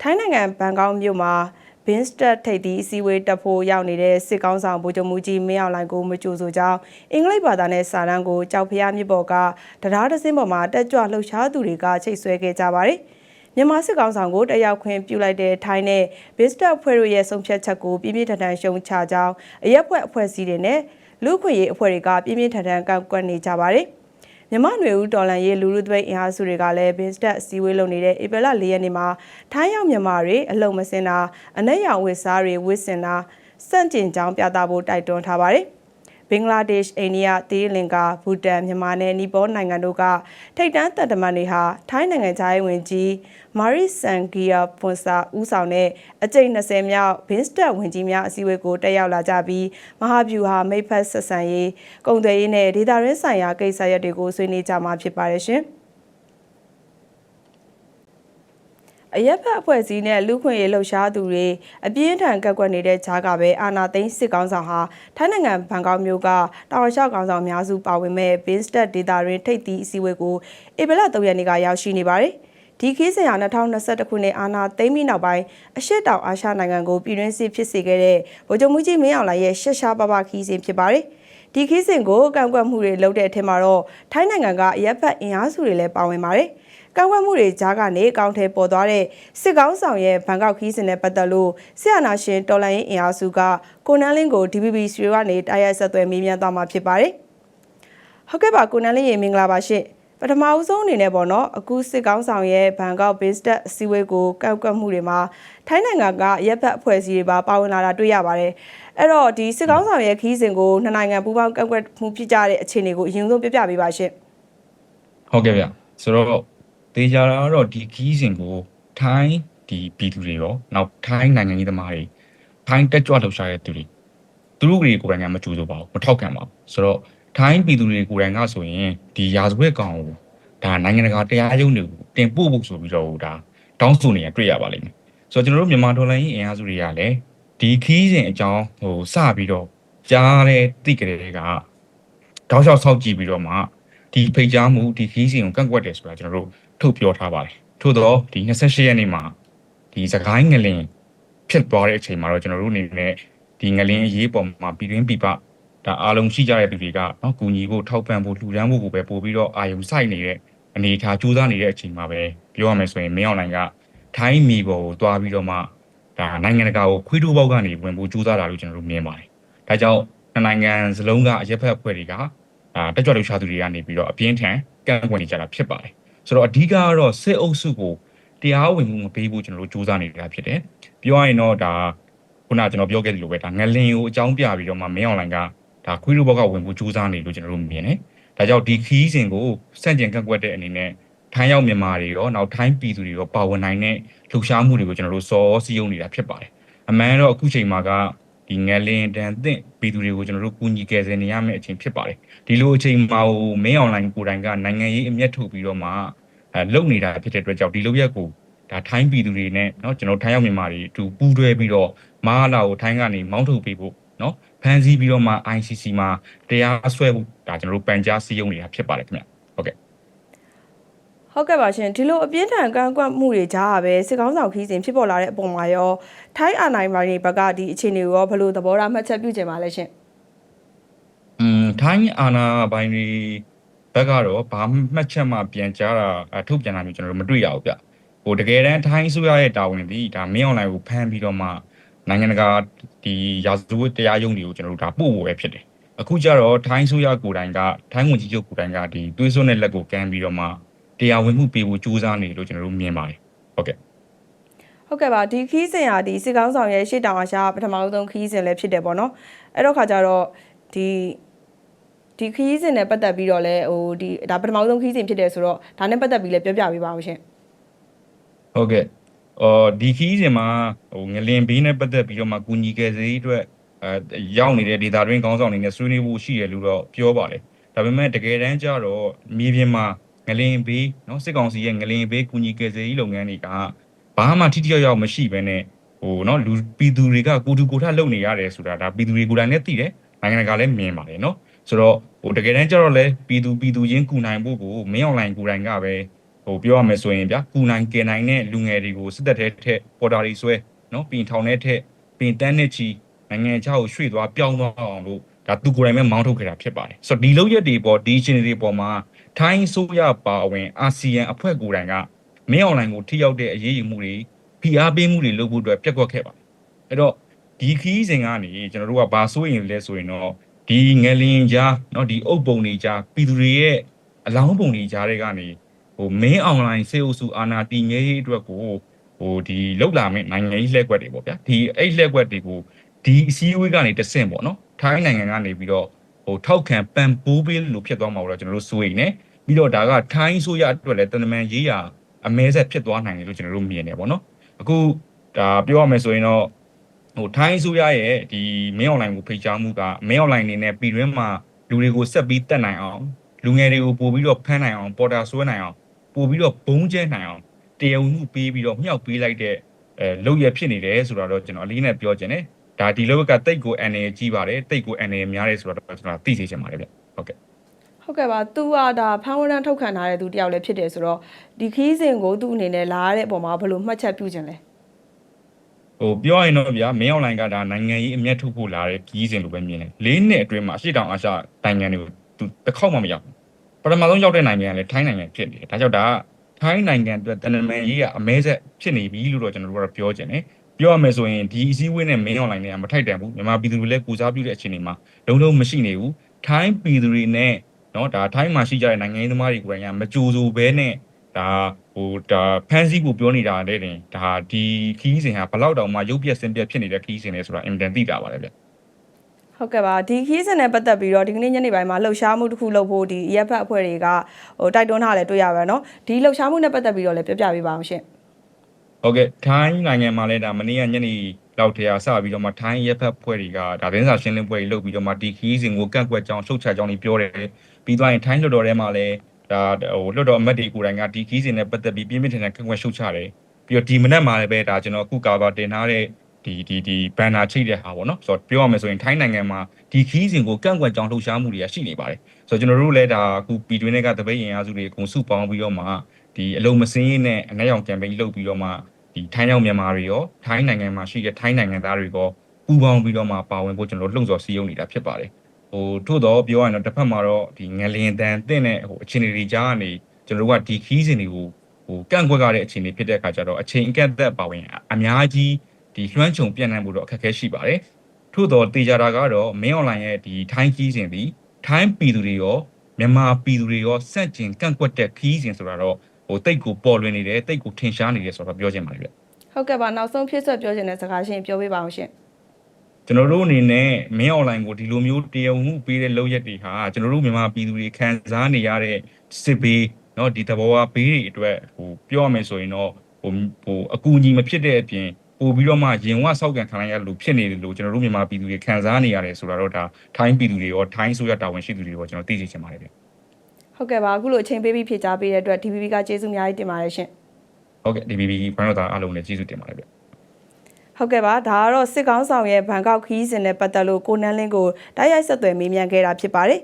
ထိုင်းနိုင်ငံဘန်ကောက်မြို့မှာဘင်းစတက်ထိပ်သီးအစည်းအဝေးတက်ဖို့ရောက်နေတဲ့စစ်ကောင်းဆောင်ဗိုလ်ချုပ်မူကြီးမင်းအောင်လှိုင်ကိုမကြိုဆိုကြောင်းအင်္ဂလိပ်ဘာသာနဲ့စာတမ်းကိုကြောက်ဖျားမြစ်ပေါ်ကတရားဒစင်းပေါ်မှာတက်ကြွလှုပ်ရှားသူတွေကချိတ်ဆွဲခဲ့ကြပါတယ်။မြန်မာစစ်ကောင်ဆောင်ကိုတက်ရောက်ခွင့်ပြုလိုက်တဲ့ထိုင်းနဲ့ဘစ်စတက်အဖွဲ့တို့ရဲ့ဆုံးဖြတ်ချက်ကိုပြင်းပြင်းထန်ထန်ရှုံချကြောင်းအရက်ဖွဲ့အဖွဲ့အစည်းတွေနဲ့လူ့ခွင့်ရေးအဖွဲ့တွေကပြင်းပြင်းထန်ထန်ကန့်ကွက်နေကြပါတယ်။ မြမနွေဦးတော်လန်ရေးလူလူသပိတ်အင်အားစုတွေကလည်းဘင်စတက်အစည်းအဝေးလုပ်နေတဲ့ဧပြီလ၄ရက်နေ့မှာထိုင်းရောက်မြန်မာတွေအလုံမစင်တာအနက်ရောင်ဝစ်စားတွေဝစ်စင်တာစန့်ကျင်ကြောင်းပြသဖို့တိုက်တွန်းထားပါတယ် ဘင်္ဂလားဒေ့ရှ်အိန္ဒိယသီရိလင်္ကာဘူတန်မြန်မာနဲ့နီပေါနိုင်ငံတို့ကထိပ်တန်းတပ်တမန်တွေဟာထိုင်းနိုင်ငံသားရေးဝန်ကြီးမာရီဆန်ဂီယာပွန်ဆာဦးဆောင်တဲ့အကြိမ်20မြောက်ဘင်းစတက်ဝန်ကြီးများအစည်းအဝေးကိုတက်ရောက်လာကြပြီးမဟာဗျူဟာမိတ်ဖက်ဆက်ဆံရေးကုန်သွယ်ရေးနဲ့ဒေသရင်းဆိုင်ရာကိစ္စရပ်တွေကိုဆွေးနွေးကြမှာဖြစ်ပါတယ်ရှင်။ အရက်ဖက်အဖွဲ့အစည်းနဲ့လူခွင့်ရေးလှုပ်ရှားသူတွေအပြင်းထန်ကက်ကွက်နေတဲ့ကြားကပဲအာနာသိန်းစစ်ကောင်းဆောင်ဟာထိုင်းနိုင်ငံဘန်ကောက်မြို့ကတာဝန်လျှောက်ကောင်းဆောင်များစုပါဝင်မဲ့ဘင်းစတက်ဒေတာရင်းထိပ်သီးအစည်းအဝေးကိုဧပြီလ3ရက်နေ့ကရောက်ရှိနေပါတယ်။ဒီခီးစဉ်ဟာ2021ခုနှစ်အာနာသိန်းပြီးနောက်ပိုင်းအရှေ့တောင်အာရှနိုင်ငံကိုပြည်တွင်းစစ်ဖြစ်စေခဲ့တဲ့ဗိုလ်ချုပ်မှုကြီးမင်းအောင်လှိုင်ရဲ့ရှက်ရှားပပခီးစဉ်ဖြစ်ပါတယ်။ဒီခီးစဉ်ကိုကန့်ကွက်မှုတွေလုပ်တဲ့အထက်မှာတော့ထိုင်းနိုင်ငံကအရက်ဖက်အင်အားစုတွေလည်းပါဝင်ပါတယ်။ ကန့်ကွက်မှုတွေကြားကနေအကောင့်ထဲပေါ်သွားတဲ့စစ်ကောင်းဆောင်ရဲ့ဘန်ကောက်ခီးစဉ်နဲ့ပတ်သက်လို့ဆီယနာရှင်တော်လိုင်းအင်အားစုကကိုနန်းလင်းကို DBB စီရိုကနေတိုက်ရိုက်ဆက်သွယ်မေးမြန်းသွားမှာဖြစ်ပါတယ်။ဟုတ်ကဲ့ပါကိုနန်းလင်းရေမင်္ဂလာပါရှင်။ပထမအဦးဆုံးအနေနဲ့ပေါ့နော်အခုစစ်ကောင်းဆောင်ရဲ့ဘန်ကောက်ဘစ်စတက်အစည်းအဝေးကိုကောက်ကွက်မှုတွေမှာထိုင်းနိုင်ငံကရက်ဖက်အဖွဲ့အစည်းတွေပါပါဝင်လာတာတွေ့ရပါတယ်အဲ့တော့ဒီစစ်ကောင်းဆောင်ရဲ့ခီးစဉ်ကိုနှစ်နိုင်ငံပူးပေါင်းကောက်ကွက်မှုဖြစ်ကြတဲ့အခြေအနေကိုအရင်ဆုံးပြပြပေးပါရှင်ဟုတ်ကဲ့ဗျဆိုတော့ သေချာတာကတော့ဒီခီးစဉ်ကိုထိုင်းဒီပြည်သူတွေရောနောက်ထိုင်းနိုင်ငံရေးသမားတွေထိုင်းတက်ကြွလှုပ်ရှားတဲ့သူတွေသူတို့တွေကိုယ်တိုင်ကမကြိုးဆိုပါဘူးမထောက်ခံပါဘူးဆိုတော့ထိုင်းပြည်သူတွေကိုယ်တိုင်ကဆိုရင်ဒီရာဇဝတ်ကောင်ကိုဒါနိုင်ငံတကာတရားရုံးတွေကိုတင်ပို့ဖို့ဆိုပြီးတော့ဒါတောင်းဆိုနေရတွေ့ရပါလိမ့်မယ်ဆိုတော့ကျွန်တော်တို့မြန်မာဒေါ်လာရင်းအင်အားစုတွေကလည်းဒီခီးစဉ်အကြောင်းဟိုစပြီးတော့ကြားတဲ့တိကြတဲ့ကတောက်လျှောက်ဆောက်ကြည့်ပြီးတော့မှဒီဖိတ်ကြားမှုဒီခီးစဉ်ကိုကန့်ကွက်တယ်ဆိုတာကျွန်တော်တို့ ထုတ်ပြောထားပါတယ်ထို့တော့ဒီ28ရက်နေ့မှာဒီစကိုင်းငလင်ဖြစ်သွားတဲ့အချိန်မှာတော့ကျွန်တော်တို့အနေနဲ့ဒီငလင်အရေးပေါ်မှာပြည်တွင်းပြည်ပဒါအားလုံးရှိကြတဲ့သူတွေကနော်ကူညီဖို့ထောက်ပံ့ဖို့လှူဒန်းဖို့ကိုပဲပို့ပြီးတော့အာရုံစိုက်နေတဲ့အနေအထားကြိုးစားနေတဲ့အချိန်မှာပဲပြောရမယ်ဆိုရင်မင်းအောင်လိုင်ကထိုင်းမီပေါ်ကိုတွားပြီးတော့မှဒါနိုင်ငံတကာကိုခွေးတိုးပေါက်ကနေဝင်ဖို့ကြိုးစားတာလို့ကျွန်တော်တို့မြင်ပါတယ်။ဒါကြောင့်နိုင်ငံစလုံးကအရက်ဖက်အဖွဲ့တွေကဒါတက်ကြွလှုပ်ရှားသူတွေကနေပြီးတော့အပြင်းထန်ကန့်ကွက်နေကြတာဖြစ်ပါတယ်။ ဆိုတော့အဓိကကတော့စစ်အုပ်စုကိုတရားဝင်မှုမပေးဘူးကျွန်တော်တို့စူးစမ်းနေတာဖြစ်တယ်ပြောရရင်တော့ဒါခုနကျွန်တော်ပြောခဲ့သလိုပဲဒါငလင်ကိုအကြောင်းပြပြီးတော့မှမင်းအွန်လိုင်းကဒါခွေးလိုဘောက်ကဝင်ဖို့စူးစမ်းနေလို့ကျွန်တော်တို့မြင်တယ်ဒါကြောင့်ဒီခီးစဉ်ကိုစန့်ကျင်ကန့်ကွက်တဲ့အနေနဲ့ထိုင်းရောက်မြန်မာတွေရောနောက်ထိုင်းပြည်သူတွေရောပါဝင်နိုင်တဲ့လှုပ်ရှားမှုတွေကိုကျွန်တော်တို့စောစည်းရုံးနေတာဖြစ်ပါတယ်အမှန်တော့အခုချိန်မှာက ဒီငလင်တန်သင့်ပြည်သူတွေကိုကျွန်တော်တို့ကူညီကယ်ဆယ်နေရမယ့်အချိန်ဖြစ်ပါတယ်ဒီလိုအချိန်မှာမင်းအွန်လိုင်းကိုယ်တိုင်ကနိုင်ငံရေးအမျက်ထုတ်ပြီးတော့မှအဲလုံနေတာဖြစ်တဲ့အတွက်ကြောင့်ဒီလိုရက်ကိုဒါထိုင်းပြည်သူတွေနဲ့เนาะကျွန်တော်ထိုင်းရောက်မြန်မာတွေအတူပူးတွဲပြီးတော့မဟာလာကိုထိုင်းကနေမောင်းထုတ်ပေးဖို့เนาะဖန်ဆီးပြီးတော့မှ ICC မှာတရားစွဲဖို့ဒါကျွန်တော်တို့ပန်ကြားစည်းရုံးနေတာဖြစ်ပါတယ်ခင်ဗျဟုတ်ကဲ့ ဟုတ်ကဲ့ပါရှင်ဒီလိုအပြင်းထန်ကန့်ကွက်မှုတွေကြားကပဲစစ်ကောင်းဆောင်ခီးစဉ်ဖြစ်ပေါ်လာတဲ့အပေါ်မှာရောထိုင်းအာဏာပိုင်တွေဘက်ကဒီအခြေအနေကိုရောဘယ်လိုသဘောထားမှတ်ချက်ပြုချင်ပါလဲရှင်อืมထိုင်းအာဏာပိုင်တွေဘက်ကတော့ဘာမှတ်ချက်မှပြန်ကြားတာထုတ်ပြန်တာမျိုးကျွန်တော်တို့မတွေ့ရဘူးဗျဟိုတကယ်တမ်းထိုင်းဆိုရရဲ့တာဝန်ဒီဒါမင်းအွန်လိုင်းကိုဖမ်းပြီးတော့မှနိုင်ငံတကာဒီရာဇဝတ်တရားရုံးတွေကိုကျွန်တော်တို့ဒါပို့ဖို့ပဲဖြစ်တယ်အခုကျတော့ထိုင်းဆိုရကိုယ်တိုင်ကထိုင်းဝန်ကြီးချုပ်ကိုယ်တိုင်ကဒီသွေးစွန်းတဲ့လက်ကိုကမ်းပြီးတော့မှ တရားဝင်မှုပေးဖို့ကြိုးစားနေလို့ကျွန်တော်တို့မြင်ပါတယ်ဟုတ်ကဲ့ဟုတ်ကဲ့ပါဒီခီးစဉ်ဟာဒီစစ်ကောင်းဆောင်ရဲ့ရှေ့တောင်အာရှပထမဆုံးခီးစဉ်လည်းဖြစ်တယ်ပေါ့နော်အဲ့တော့ခါကျတော့ဒီဒီခရီးစဉ်နဲ့ပတ်သက်ပြီးတော့လည်းဟိုဒီဒါပထမဆုံးခရီးစဉ်ဖြစ်တယ်ဆိုတော့ဒါနဲ့ပတ်သက်ပြီးလည်းပြောပြပေးပါဦးရှင်ဟုတ်ကဲ့အော်ဒီခီးစဉ်မှာဟိုငလင်ဘေးနဲ့ပတ်သက်ပြီးတော့မှကူညီခဲ့စေအတွက်အဲရောက်နေတဲ့ဒေတာတွင်းကောင်းဆောင်တွေနဲ့ဆွေးနွေးဖို့ရှိတယ်လို့တော့ပြောပါတယ်ဒါပေမဲ့တကယ်တမ်းကျတော့မြေပြင်မှာ ငလင်ဘေးနော်စစ်ကောင်စီရဲ့ငလင်ဘေးကူညီကယ်ဆယ်ရေးလုပ်ငန်းတွေကဘာမှထိထိရောက်ရောက်မရှိဘဲနဲ့ဟိုနော်လူပြည်သူတွေကကိုတူကိုထလုပ်နေရတယ်ဆိုတာဒါပြည်သူတွေကိုယ်တိုင်လည်းသိတယ်နိုင်ငံတကာလည်းမြင်ပါတယ်နော်ဆိုတော့ဟိုတကယ်တမ်းကျတော့လဲပြည်သူပြည်သူချင်းကူနိုင်ဖို့ကိုမင်းအွန်လိုင်းကူတိုင်ကပဲဟိုပြောရမယ်ဆိုရင်ဗျာကူနိုင်ကယ်နိုင်တဲ့လူငယ်တွေကိုစစ်တပ်ထဲထက်ပေါ်တာတွေဆွဲနော်ပင်ထောင်ထဲထက်ပင်တန်းနဲ့ချီနိုင်ငံခြားကိုရွှေ့သွားပြောင်းသွားအောင်လို့ ဒါသူကိုယ်တိုင်ပဲမောင်းထုတ်ခဲ့တာဖြစ်ပါတယ်ဆိုတော့ဒီလောက်ရက်တွေပေါ်ဒီရှင်တွေပေါ်မှာထိုင်းဆိုရပါဝင်အာဆီယံအဖွဲ့ကိုယ်တိုင်ကမင်းအွန်လိုင်းကိုထိရောက်တဲ့အရေးယူမှုတွေဖိအားပေးမှုတွေလုပ်ဖို့အတွက်ပြက်ကွက်ခဲ့ပါတယ်အဲ့တော့ဒီခီးစဉ်ကနေကျွန်တော်တို့ကဘာစိုးရင်လဲဆိုရင်တော့ဒီငလင်ကြားเนาะဒီအုပ်ပုံတွေကြားပြည်သူတွေရဲ့အလောင်းပုံတွေကြားတွေကနေ ဟိုမင်းအွန်လိုင်းစေအုပ်စုအာနာတီငယ်ရေးအတွက်ကိုဟိုဒီလောက်လာမယ့်နိုင်ငံရေးလှည့်ကွက်တွေပေါ့ဗျာဒီအဲ့လှည့်ကွက်တွေကို ဒီအစည်းအဝေးကနေတဆင့်ပေါ့နော်ထိုင်းနိုင်ငံကနေပြီးတော့ဟိုထောက်ခံပံပိုးပေးလို့ဖြစ်သွားမှာတော့ကျွန်တော်တို့စိုးရိမ်နေပြီးတော့ဒါကထိုင်းဆိုရအတွက်လည်းတန်တမန်ရေးရာအမဲဆက်ဖြစ်သွားနိုင်တယ်လို့ကျွန်တော်တို့မြင်နေပေါ့နော်အခုဒါပြောရမယ်ဆိုရင်တော့ဟိုထိုင်းဆိုရရဲ့ဒီမင်းအွန်လိုင်းကိုဖိတ်ကြားမှုကမင်းအွန်လိုင်းနေနဲ့ပြည်တွင်းမှာလူတွေကိုဆက်ပြီးတက်နိုင်အောင်လူငယ်တွေကိုပို့ပြီးတော့ဖမ်းနိုင်အောင်ပေါ်တာဆွဲနိုင်အောင်ပို့ပြီးတော့ဘုံကျဲနိုင်အောင်တရားဝင်မှုပေးပြီးတော့မြောက်ပေးလိုက်တဲ့အဲလုပ်ရဖြစ်နေတယ်ဆိုတော့ကျွန်တော်အလေးနဲ့ပြောချင်တယ် ဒါဒီလောက်ကတိတ်ကိုအန်နေကြီးပါတယ်တိတ်ကိုအန်နေများတယ်ဆိုတော့ကျွန်တော်သိစေချင်ပါတယ်ဗျဟုတ်ကဲ့ဟုတ်ကဲ့ပါသူကဒါဖန်ဝရန်ထုတ်ခံထားတဲ့သူတယောက်လည်းဖြစ်တယ်ဆိုတော့ဒီခီးစဉ်ကိုသူ့အနေနဲ့လာရတဲ့အပေါ်မှာဘယ်လိုမှတ်ချက်ပြုခြင်းလဲဟိုပြောရင်တော့ဗျာမင်းအွန်လိုင်းကဒါနိုင်ငံရေးအမျက်ထုတ်ဖို့လာတဲ့ကြီးစဉ်လိုပဲမြင်တယ်လေးနှစ်အတွင်းမှာအရှိတောင်အာရှနိုင်ငံတွေကိုသူတစ်ခေါက်မှမရောက်ဘူးပထမဆုံးရောက်တဲ့နိုင်ငံကလည်းထိုင်းနိုင်ငံဖြစ်နေတယ်ဒါကြောင့်ဒါကထိုင်းနိုင်ငံအတွက်တန်တမန်ရေးကအမဲဆက်ဖြစ်နေပြီလို့တော့ကျွန်တော်တို့ကတော့ပြောချင်တယ် ပြောရမယ်ဆိုရင်ဒီအစည်းအဝေးနဲ့ main online နဲ့မထိုက်တန်ဘူးမြန်မာပြည်သူတွေလည်းကိုစားပြုတဲ့အခြေအနေမှာလုံးလုံးမရှိနေဘူးထိုင်းပြည်သူတွေနဲ့เนาะဒါထိုင်းမှာရှိကြတဲ့နိုင်ငံရေးသမားတွေကိုယ်တိုင်ကမကြိုးစိုးဘဲနဲ့ဒါဟိုဒါဖန်စီကိုပြောနေတာတဲ့တင်ဒါဒီခီးစဉ်ဟာဘလောက်တောင်မှရုပ်ပြက်စင်ပြက်ဖြစ်နေတဲ့ခီးစဉ်လေဆိုတာအင်တန်သိတာပါတယ်ဗျ ဟုတ်ကဲ့ပါဒီခီးစဉ်နဲ့ပတ်သက်ပြီးတော့ဒီကနေ့ညနေပိုင်းမှာလှုပ်ရှားမှုတစ်ခုလုပ်ဖို့ဒီ EFF အဖွဲ့တွေကဟိုတိုက်တွန်းထားတယ်တွေ့ရပါတော့เนาะဒီလှုပ်ရှားမှုနဲ့ပတ်သက်ပြီးတော့လည်းပြောပြပေးပါအောင်ရှင် ဟုတ်ကဲ့ထိုင်းနိုင်ငံမှာလည်းဒါမနေ့ကညနေလောက်တည်းကစပြီးတော့မှထိုင်းရက်ဖက်ဖွဲ့တွေကဒါတင်းစာရှင်းလင်းပွဲတွေလုပ်ပြီးတော့မှဒီခီးစဉ်ကိုကန့်ကွက်ကြောင်းရှုတ်ချကြောင်းတွေပြောတယ်ပြီးသွားရင်ထိုင်းလွှတ်တော်ထဲမှာလည်းဒါဟိုလွှတ်တော်အမတ်တွေကိုယ်တိုင်ကဒီခီးစဉ်နဲ့ပတ်သက်ပြီးပြင်းပြင်းထန်ထန်ကန့်ကွက်ရှုတ်ချတယ်ပြီးတော့ဒီမနက်မှာလည်းပဲဒါကျွန်တော်အခုကာဗာတင်ထားတဲ့ဒီဒီဒီဘန်နာချိတ်တဲ့ဟာပေါ့နော်ဆိုတော့ပြောရမယ်ဆိုရင်ထိုင်းနိုင်ငံမှာဒီခီးစဉ်ကိုကန့်ကွက်ကြောင်းလှုပ်ရှားမှုတွေကရှိနေပါတယ်ဆိုတော့ကျွန်တော်တို့လည်းဒါအခုပြည်တွင်းတွေကတပိတ်ရင်အားစုတွေအကုန်စုပေါင်းပြီးတော့မှဒီအလုံးမစင်းရေးနဲ့အနက်ရောင်ကမ်ပိန်းလုပ်ပြီးတော့မှ ဒီထိုင်းရောက်မြန်မာတွေရောထိုင်းနိုင်ငံမှာရှိတဲ့ထိုင်းနိုင်ငံသားတွေရောပူးပေါင်းပြီးတော့မှပါဝင်ဖို့ကျွန်တော်တို့လှုံ့ဆော်စည်းရုံးနေတာဖြစ်ပါတယ်ဟိုထို့တော့ပြောရရင်တော့တစ်ဖက်မှာတော့ဒီငလင်တန်တင့်တဲ့ဟိုအခြေအနေတွေကြားကနေကျွန်တော်တို့ကဒီခီးစဉ်တွေကိုဟိုကန့်ကွက်ရတဲ့အခြေအနေဖြစ်တဲ့အခါကျတော့အချိန်အကန့်အသတ်ပါဝင်အများကြီးဒီလွှမ်းခြုံပြန့်နှံ့ဖို့တော့အခက်အခဲရှိပါတယ်ထို့တော့တေချာတာကတော့မင်းအွန်လိုင်းရဲ့ဒီထိုင်းခီးစဉ်ဒီထိုင်းပြည်သူတွေရောမြန်မာပြည်သူတွေရောစန့်ကျင်ကန့်ကွက်တဲ့ခီးစဉ်ဆိုတာတော့ ဟိုတိတ်ကိုပေါ်လွင်နေတယ်တိတ်ကိုထင်ရှားနေတယ်ဆိုတော့ပြောချင်ပါတယ်ဗျ ဟုတ်ကဲ့ပါနောက်ဆုံးဖြစ်ဆက်ပြောခြင်းတဲ့စကားရှင်ပြောပေးပါအောင်ရှင် ကျွန်တော်တို့အနေနဲ့မင်းအွန်လိုင်းကိုဒီလိုမျိုးတရားမှုပေးတဲ့လုပ်ရက်တွေဟာကျွန်တော်တို့မြန်မာပြည်သူတွေခံစားနေရတဲ့စစ်ဘေးเนาะဒီသဘောဝဘေးတွေအတွက်ဟိုပြောရမယ်ဆိုရင်တော့ဟိုဟိုအကူအညီမဖြစ်တဲ့အပြင်ပို့ပြီးတော့မှရင်ဝဆောက်ကန်ခံလိုက်ရလို့ဖြစ်နေတယ်လို့ကျွန်တော်တို့မြန်မာပြည်သူတွေခံစားနေရတယ်ဆိုတော့ဒါထိုင်းပြည်သူတွေရောထိုင်းဆိုရတာဝန်ရှိသူတွေရောကျွန်တော်သိစေချင်ပါတယ်ဗျ ဟုတ်ကဲ့ပါအခုလိုအချိန်ပေးပြီးဖြေကြားပေးတဲ့အတွက် DVB ကကျေးဇူးအများကြီးတင်ပါတယ်ရှင်ဟုတ်ကဲ့ DBB ဘန်တော့သားအားလုံးလည်းကျေးဇူးတင်ပါတယ်ဗျဟုတ်ကဲ့ပါဒါကတော့စစ်ကောင်းဆောင်ရဲ့ဘန်ကောက်ခီးစဉ်နဲ့ပတ်သက်လို့ကိုနန်းလင်းကိုတိုက်ရိုက်ဆက်သွယ်မေးမြန်းခဲ့တာဖြစ်ပါတယ်